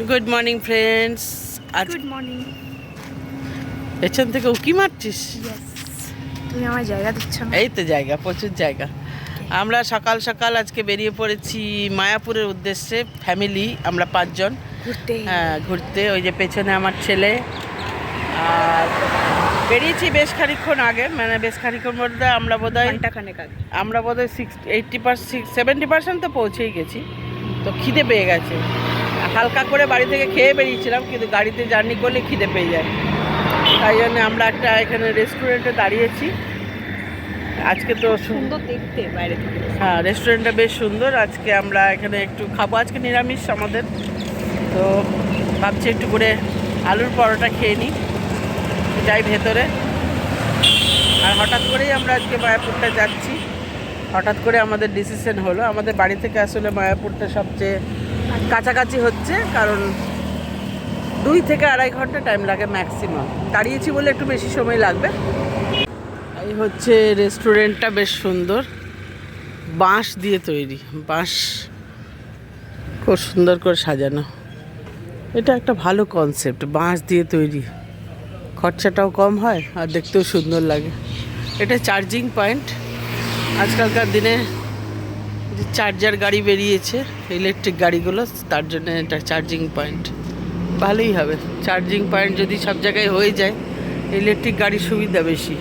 Good morning friends আজ good morning পেছন থেকে উকি মারছিস? তুমি আমার জায়গা দিচ্ছ না? এই তো জায়গা প্রচুর জায়গা। আমরা সকাল সকাল আজকে বেরিয়ে পড়েছি মায়াপুরের উদ্দেশ্যে ফ্যামিলি আমরা পাঁচজন। ঘুরতে। হ্যাঁ ঘুরতে ওই যে পেছনে আমার ছেলে। আর বেরিয়েছি বেশ খানিক্ষণ আগে মানে বেশ খানিক্ষণ বলতে আমরা খানেক আগে। আমরা বোধহয় six eighty percent seventy percent তো পৌঁছেই গেছি। তো খিদে পেয়ে গেছে। হালকা করে বাড়ি থেকে খেয়ে বেরিয়েছিলাম কিন্তু গাড়িতে জার্নি করলে খিদে পেয়ে যায়। তাই জন্য আমরা একটা এখানে রেস্টুরেন্টে দাঁড়িয়েছি। আজকে তো সুন্দর দেখতে বাইরে থেকে। হ্যাঁ রেস্টুরেন্টটা বেশ সুন্দর। আজকে আমরা এখানে একটু খাব। আজকে নিরামিষ আমাদের। তো ভাবছি একটু করে আলুর পরোটা খেয়ে নিই যাই ভেতরে। আর হঠাৎ করেই আমরা আজকে মায়াপুরটা যাচ্ছি। হঠাৎ করে আমাদের ডিসিশন হলো। আমাদের বাড়ি থেকে আসলে মায়াপুরটা সবচেয়ে কাছাকাছি হচ্ছে, কারণ দুই থেকে আড়াই ঘণ্টা টাইম লাগে ম্যাক্সিমাম দাঁড়িয়েছি বলে একটু বেশি সময় লাগবে। এই হচ্ছে রেস্টুরেন্টটা বেশ সুন্দর। বাঁশ দিয়ে তৈরি, বাঁশ খুব সুন্দর করে সাজানো। এটা একটা ভালো কনসেপ্ট বাঁশ দিয়ে তৈরি। খরচাটাও কম হয় আর দেখতেও সুন্দর লাগে। এটা চার্জিং পয়েন্ট আজকালকার দিনে চার্জার গাড়ি বেরিয়েছে ইলেকট্রিক গাড়িগুলো, তার জন্য এটা চার্জিং পয়েন্ট ভালোই হবে। চার্জিং পয়েন্ট যদি সব জায়গায় হয়ে যায় ইলেকট্রিক গাড়ির সুবিধা বেশি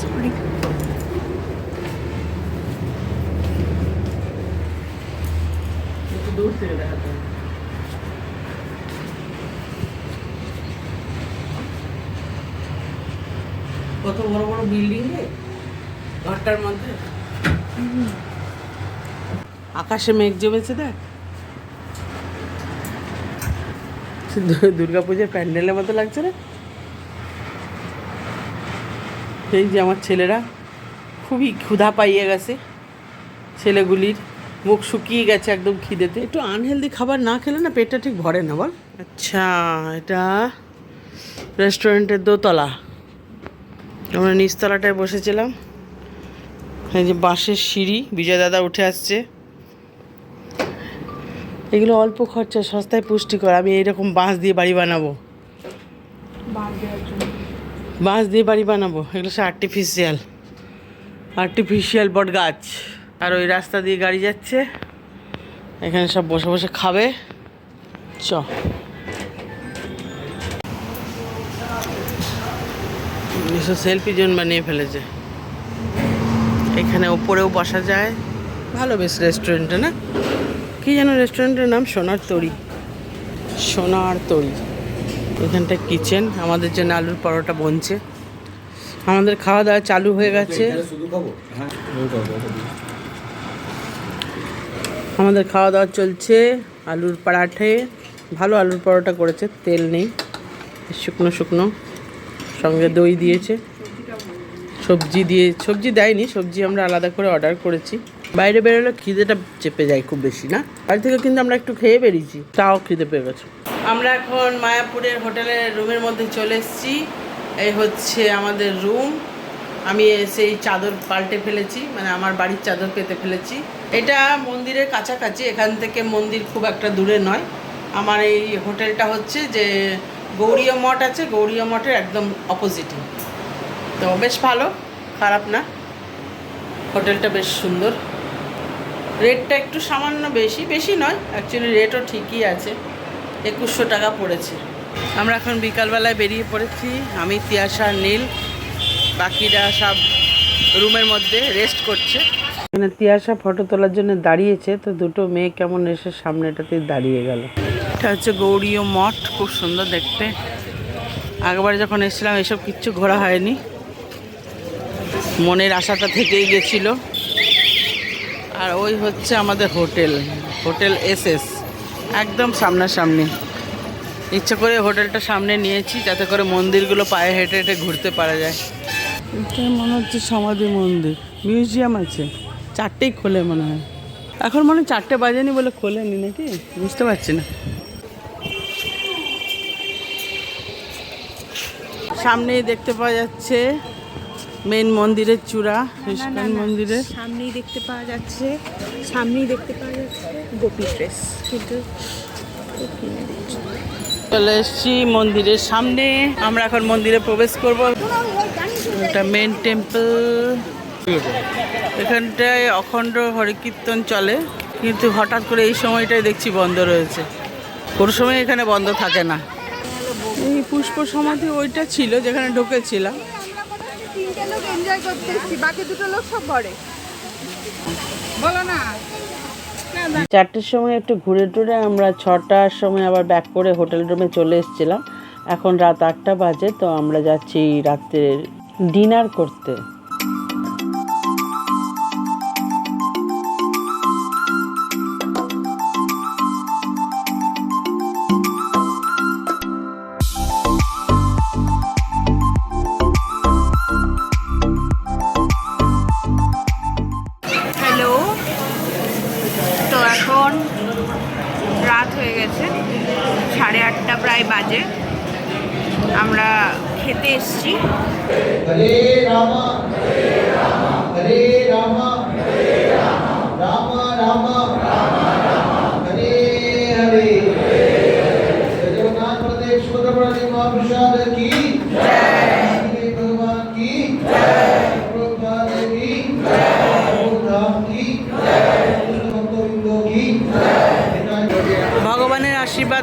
সরি একটু দূর থেকে দেখাতে হবে। কত বড় বড় বিল্ডিং রে? ঘরটার মধ্যে। আকাশে মেঘ জমেছে, দেখ। দুর্গা পুজোর প্যান্ডেলের মতো লাগছে না এই যে আমার ছেলেরা, খুবই ক্ষুধা পাইয়ে গেছে। ছেলেগুলির মুখ শুকিয়ে গেছে একদম খিদেতে। একটু আনহেলদি খাবার না খেলে না পেটটা ঠিক ভরে না, বল। আচ্ছা এটা রেস্টুরেন্টের দোতলা। আমরা নিচতলাটায় বসেছিলাম। এই যে বাঁশের সিঁড়ি বিজয় দাদা উঠে আসছে। এগুলো অল্প খরচা সস্তায় পুষ্টিকর। আমি এইরকম বাঁশ দিয়ে বাড়ি বানাবো। বাঁশ দিয়ে বাড়ি বানাবো। এগুলো সে আর্টিফিশিয়াল আর্টিফিশিয়াল বট গাছ। আর ওই রাস্তা দিয়ে গাড়ি যাচ্ছে। এখানে সব বসে বসে খাবে। চ। এসব সেলফি জোন বানিয়ে ফেলেছে। এখানে ওপরেও বসা যায়। ভালো বেশ রেস্টুরেন্টটা না? কি যেন রেস্টুরেন্টের নাম? সোনার তরি। সোনার তরি। এখানটা কিচেন আমাদের জন্য আলুর পরোটা বনছে। আমাদের খাওয়া দাওয়া চালু হয়ে গেছে। আমাদের খাওয়া দাওয়া চলছে আলুর পরাঠে। ভালো আলুর পরোটা করেছে, তেল নেই। শুকনো শুকনো। সঙ্গে দই দিয়েছে। সবজি দিয়ে, সবজি দেয়নি, সবজি আমরা আলাদা করে অর্ডার করেছি। বাইরে বেরোলে খিদেটা চেপে যায় খুব বেশি, না? বাড়ি থেকে কিন্তু আমরা একটু খেয়ে বেরিয়েছি, তাও খিদে পেয়ে গেছে। আমরা এখন মায়াপুরের হোটেলের রুমের মধ্যে চলে এসেছি। এই হচ্ছে আমাদের রুম। আমি সেই চাদর পাল্টে ফেলেছি মানে আমার বাড়ির চাদর পেতে ফেলেছি। এটা মন্দিরের কাছাকাছি, এখান থেকে মন্দির খুব একটা দূরে নয়। আমার এই হোটেলটা হচ্ছে যে গৌরীয় মঠ আছে, গৌরীয় মঠের একদম অপোজিটে তো বেশ ভালো, খারাপ না। হোটেলটা বেশ সুন্দর। রেটটা একটু সামান্য বেশি বেশি নয় অ্যাকচুয়ালি রেটও ঠিকই আছে। একুশশো টাকা পড়েছে। আমরা এখন বিকালবেলায় বেরিয়ে পড়েছি, আমি, তিয়াশা, নীল, বাকিরা সব রুমের মধ্যে রেস্ট করছে। এখানে তিয়াশা ফটো তোলার জন্য দাঁড়িয়েছে, তো দুটো মেয়ে কেমন এসে সামনেটাতে দাঁড়িয়ে গেল। এটা হচ্ছে গৌরীয় মঠ, খুব সুন্দর দেখতে। আগেবার যখন এসেছিলাম, এসব কিচ্ছু ঘোরা হয়নি। মনের আশাটা থেকেই গেছিল। আর ওই হচ্ছে আমাদের হোটেল হোটেল এস এস একদম সামনাসামনি। ইচ্ছা করে হোটেলটা সামনে নিয়েছি, যাতে করে মন্দিরগুলো পায়ে হেঁটে হেঁটে ঘুরতে পারা যায়। এটা মনে হচ্ছে সমাধি মন্দির, মিউজিয়াম আছে। চারটেই খোলে মনে হয়। এখন মনে চারটে বাজেনি বলে খোলেনি নাকি? বুঝতে পারছি না। সামনেই দেখতে পাওয়া যাচ্ছে মেন মন্দিরের চূড়া ইস্কন মন্দিরের। সামনেই দেখতে পাওয়া যাচ্ছে সামনেই দেখতে পাওয়া যাচ্ছে গোপী ড্রেস কিন্তু চলে এসেছি মন্দিরের সামনে আমরা এখন মন্দিরে প্রবেশ করব। এটা মেন টেম্পল এখানটায় অখণ্ড হরিকীর্তন চলে কিন্তু হঠাৎ করে এই সময়টাই দেখছি বন্ধ রয়েছে। কোনো সময় এখানে বন্ধ থাকে না। এই পুষ্প সমাধি ওইটা ছিল, যেখানে ঢুকেছিলাম। চারটের সময় একটু ঘুরে টুরে আমরা ছটার সময় আবার ব্যাক করে হোটেল রুমে চলে এসেছিলাম। এখন রাত আটটা বাজে, তো আমরা যাচ্ছি রাত্রের ডিনার করতে। এখন রাত হয়ে গেছে সাড়ে আটটা প্রায় বাজে আমরা খেতে এসছি প্রদেশ কি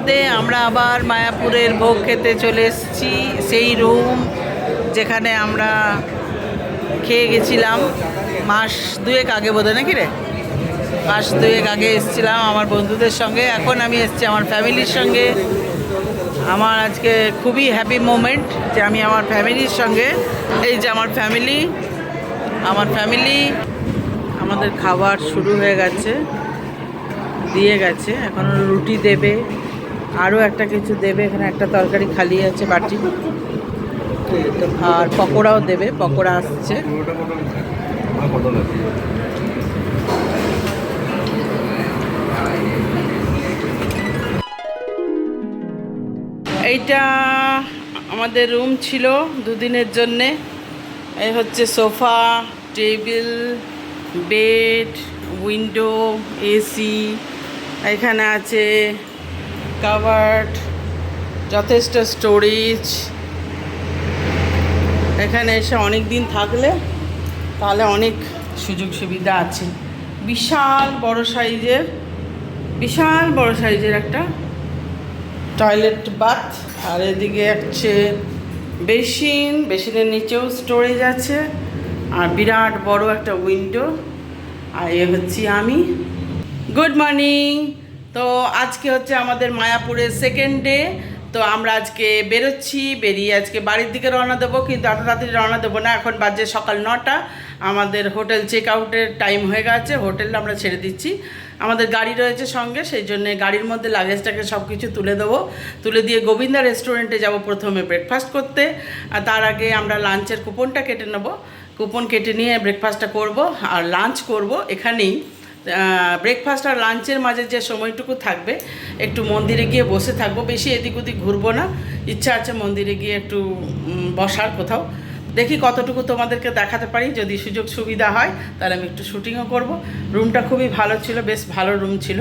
আশীর্বাদে আমরা আবার মায়াপুরের ভোগ খেতে চলে এসেছি। সেই রুম যেখানে আমরা খেয়ে গেছিলাম। মাস দুয়েক আগে বোধহয়, নাকি রে? মাস দুয়েক আগে এসেছিলাম আমার বন্ধুদের সঙ্গে। এখন আমি এসেছি আমার ফ্যামিলির সঙ্গে। আমার আজকে খুবই হ্যাপি মোমেন্ট যে আমি আমার ফ্যামিলির সঙ্গে, এই যে আমার ফ্যামিলি আমার ফ্যামিলি আমাদের খাবার শুরু হয়ে গেছে, দিয়ে গেছে। এখন রুটি দেবে। আরও একটা কিছু দেবে, এখানে একটা তরকারি খালি আছে বাটি। আর পকোড়াও দেবে, পকোড়া আসছে। এইটা আমাদের রুম ছিল দুদিনের জন্যে। এই হচ্ছে sofa, table, bed, window, AC. এখানে আছে কাভার্ড যথেষ্ট স্টোরেজ এখানে এসে অনেক দিন থাকলে তাহলে অনেক সুযোগ সুবিধা আছে। বিশাল বড় সাইজের, বিশাল বড় সাইজের একটা টয়লেট বাথ আর এদিকে হচ্ছে বেসিন, বেসিনের নিচেও স্টোরেজ আছে। আর বিরাট বড় একটা উইন্ডো আর এ হচ্ছি আমি। গুড মর্নিং তো আজকে হচ্ছে আমাদের মায়াপুরের সেকেন্ড ডে তো আমরা আজকে বেরোচ্ছি, বেরিয়ে আজকে বাড়ির দিকে রওনা দেবো, কিন্তু এত তাড়াতাড়ি রওনা দেবো না, এখন বাজে সকাল নটা, আমাদের হোটেল চেক আউটের টাইম হয়ে গেছে, হোটেল আমরা ছেড়ে দিচ্ছি, আমাদের গাড়ি রয়েছে সঙ্গে, সেই জন্য গাড়ির মধ্যে লাগেজটাকে সব কিছু তুলে দেবো, তুলে দিয়ে গোবিন্দা রেস্টুরেন্টে যাব প্রথমে ব্রেকফাস্ট করতে, আর তার আগে আমরা লাঞ্চের কুপনটা কেটে নেব কুপন কেটে নিয়ে ব্রেকফাস্টটা করব, আর লাঞ্চ করব এখানেই। ব্রেকফাস্ট আর লাঞ্চের মাঝে যে সময়টুকু থাকবে একটু মন্দিরে গিয়ে বসে থাকব। বেশি এদিক ওদিক ঘুরবো না। ইচ্ছা আছে মন্দিরে গিয়ে একটু বসার কোথাও। দেখি কতটুকু তোমাদেরকে দেখাতে পারি। যদি সুযোগ সুবিধা হয় তাহলে আমি একটু শুটিংও করব। রুমটা খুবই ভালো ছিল বেশ ভালো রুম ছিল।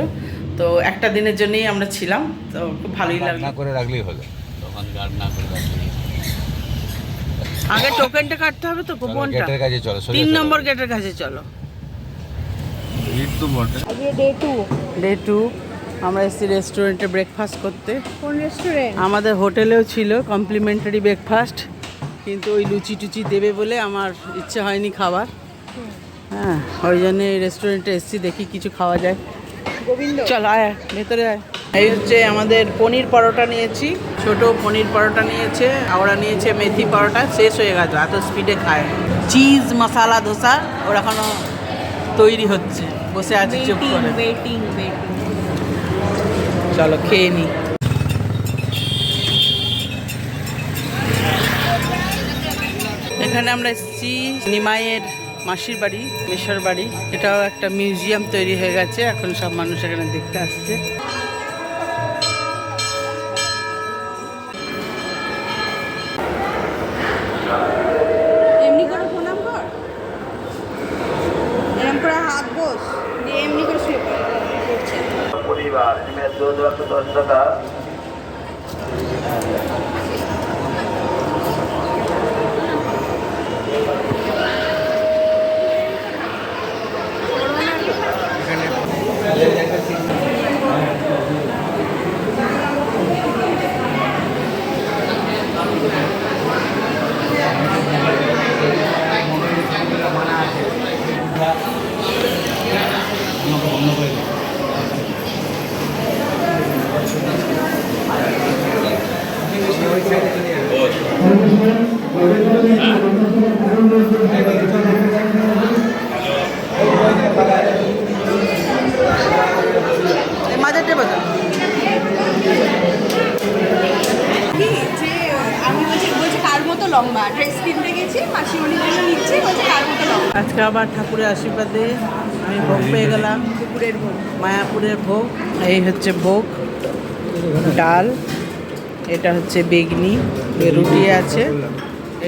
তো একটা দিনের জন্যই আমরা ছিলাম। তো খুব ভালোই লাগল। করে রাখলেই হলো। তখন গার্ড না করে রাখলেই আগে টোকেনটা কাটতে হবে তো চলো, কুপনটা গেটের কাছে চলো তিন নম্বর গেটের কাছে চলো। তো বটে। আজকে ডে টু ডে টু আমরা এসেছি রেস্টুরেন্টে ব্রেকফাস্ট করতে। কোন রেস্টুরেন্ট আমাদের হোটেলেও ছিল কমপ্লিমেন্টারি ব্রেকফাস্ট কিন্তু ওই লুচি টুচি দেবে বলে আমার ইচ্ছে হয়নি খাবার। হ্যাঁ ওই জন্য এই রেস্টুরেন্টে এসেছি দেখি কিছু খাওয়া যায়। গোবিন্দ। চল আয় ভেতরে আয়। এই হচ্ছে আমাদের পনির পরোটা নিয়েছি ছোট পনির পরোটা নিয়েছে ওরা নিয়েছে মেথি পরোটা শেষ হয়ে গেছে এত স্পিডে খায়। চিজ মশালা ধোসা ওরা এখনও তৈরি হচ্ছে। বসে আছে চুপ করে। চলো খেয়ে নি। এখানে আমরা এসেছি নিমাইয়ের মাসির বাড়ি মেশর বাড়ি। এটাও একটা মিউজিয়াম তৈরি হয়ে গেছে। এখন সব মানুষ এখানে দেখতে আসছে। स्वच्छता মতো লম্বা। ড্রেস কিনতে গেছি মাসিমণির জন্য নিচ্ছি বলছে কার মতো লম্বা? আজকে আবার ঠাকুরের আশীর্বাদে আমি ভোগ পেয়ে গেলাম। দুপুরের ভোগ। মায়াপুরের ভোগ এই হচ্ছে ভোগ ডাল এটা হচ্ছে বেগনি রুটি আছে।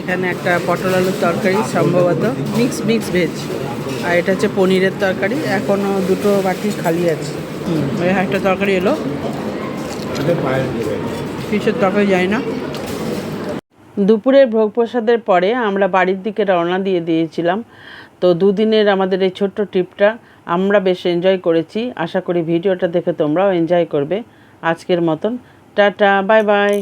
এখানে একটা পটল আলুর তরকারি সম্ভবত মিক্স মিক্স ভেজ। আর এটা হচ্ছে পনিরের তরকারি এখনও দুটো বাটি খালি আছে। ওই একটা তরকারি এলো। কিসের তরকারি যায় না। দুপুরের ভোগ প্রসাদের পরে আমরা বাড়ির দিকে রওনা দিয়ে দিয়েছিলাম। তো দুদিনের আমাদের এই ছোট্ট ট্রিপটা আমরা বেশ এনজয় করেছি। আশা করি ভিডিওটা দেখে তোমরাও এনজয় করবে। আজকের মতন, টাটা বাই বাই